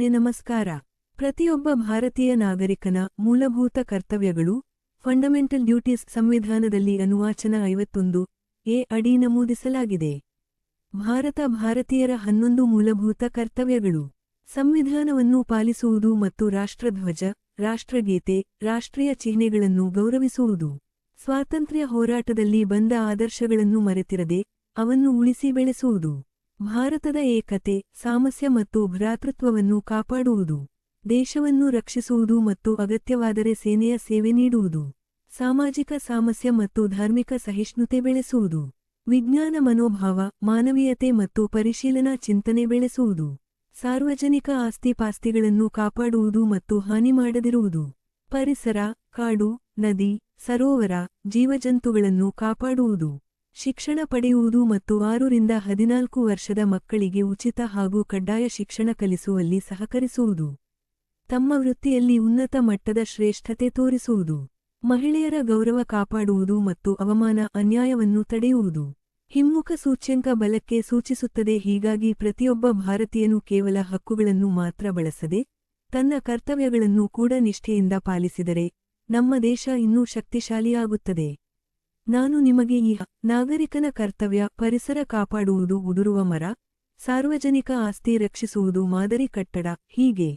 ಪ್ರಶ್ನೆ ನಮಸ್ಕಾರ. ಪ್ರತಿಯೊಬ್ಬ ಭಾರತೀಯ ನಾಗರಿಕನ ಮೂಲಭೂತ ಕರ್ತವ್ಯಗಳು ಫಂಡಮೆಂಟಲ್ ಡ್ಯೂಟೀಸ್ ಸಂವಿಧಾನದಲ್ಲಿ ಅನುವಾಚನ ಐವತ್ತೊಂದು ಎ ಅಡಿ ನಮೂದಿಸಲಾಗಿದೆ. ಭಾರತ ಭಾರತೀಯರ ಹನ್ನೊಂದು ಮೂಲಭೂತ ಕರ್ತವ್ಯಗಳು. ಸಂವಿಧಾನವನ್ನು ಪಾಲಿಸುವುದು ಮತ್ತು ರಾಷ್ಟ್ರಧ್ವಜ, ರಾಷ್ಟ್ರಗೀತೆ, ರಾಷ್ಟ್ರೀಯ ಚಿಹ್ನೆಗಳನ್ನು ಗೌರವಿಸುವುದು. ಸ್ವಾತಂತ್ರ್ಯ ಹೋರಾಟದಲ್ಲಿ ಬಂದ ಆದರ್ಶಗಳನ್ನು ಮರೆತಿರದೆ ಅವನ್ನು ಉಳಿಸಿ ಬೆಳೆಸುವುದು. ಭಾರತದ ಏಕತೆ, ಸಾಮಸ್ಯ ಮತ್ತು ಭ್ರಾತೃತ್ವವನ್ನು ಕಾಪಾಡುವುದು, ದೇಶವನ್ನು ರಕ್ಷಿಸುವುದು ಮತ್ತು ಅಗತ್ಯವಾದರೆ ಸೇನೆಯ ಸೇವೆ ನೀಡುವುದು, ಸಾಮಾಜಿಕ ಸಾಮಸ್ಯ ಮತ್ತು ಧಾರ್ಮಿಕ ಸಹಿಷ್ಣುತೆ ಬೆಳೆಸುವುದು, ವಿಜ್ಞಾನ ಮನೋಭಾವ, ಮಾನವೀಯತೆ ಮತ್ತು ಪರಿಶೀಲನಾ ಚಿಂತನೆ ಬೆಳೆಸುವುದು, ಸಾರ್ವಜನಿಕ ಆಸ್ತಿಪಾಸ್ತಿಗಳನ್ನು ಕಾಪಾಡುವುದು ಮತ್ತು ಹಾನಿ ಮಾಡದಿರುವುದು, ಪರಿಸರ, ಕಾಡು, ನದಿ, ಸರೋವರ, ಜೀವಜಂತುಗಳನ್ನು ಕಾಪಾಡುವುದು. ಶಿಕ್ಷಣ ಪಡೆಯುವುದು ಮತ್ತು ಆರರಿಂದ ಹದಿನಾಲ್ಕು ವರ್ಷದ ಮಕ್ಕಳಿಗೆ ಉಚಿತ ಹಾಗೂ ಕಡ್ಡಾಯ ಶಿಕ್ಷಣ ಕಲಿಸುವಲ್ಲಿ ಸಹಕರಿಸುವುದು. ತಮ್ಮ ವೃತ್ತಿಯಲ್ಲಿ ಉನ್ನತ ಮಟ್ಟದ ಶ್ರೇಷ್ಠತೆ ತೋರಿಸುವುದು. ಮಹಿಳೆಯರ ಗೌರವ ಕಾಪಾಡುವುದು ಮತ್ತು ಅವಮಾನ ಅನ್ಯಾಯವನ್ನು ತಡೆಯುವುದು. ಹಿಮ್ಮುಖ ಸೂಚ್ಯಂಕ ಬಲಕ್ಕೆ ಸೂಚಿಸುತ್ತದೆ, ಹೀಗಾಗಿ ಪ್ರತಿಯೊಬ್ಬ ಭಾರತೀಯನು ಕೇವಲ ಹಕ್ಕುಗಳನ್ನು ಮಾತ್ರ ಬಳಸದೆ ತನ್ನ ಕರ್ತವ್ಯಗಳನ್ನು ಕೂಡ ನಿಷ್ಠೆಯಿಂದ ಪಾಲಿಸಿದರೆ ನಮ್ಮ ದೇಶ ಇನ್ನೂ ಶಕ್ತಿಶಾಲಿಯಾಗುತ್ತದೆ. ನಾನು ನಿಮಗೆ ಈ ನಾಗರಿಕನ ಕರ್ತವ್ಯ, ಪರಿಸರ ಕಾಪಾಡುವುದು, ಉದುರುವ ಮರ, ಸಾರ್ವಜನಿಕ ಆಸ್ತಿ ರಕ್ಷಿಸುವುದು, ಮಾದರಿ ಕಟ್ಟಡ, ಹೀಗೆ.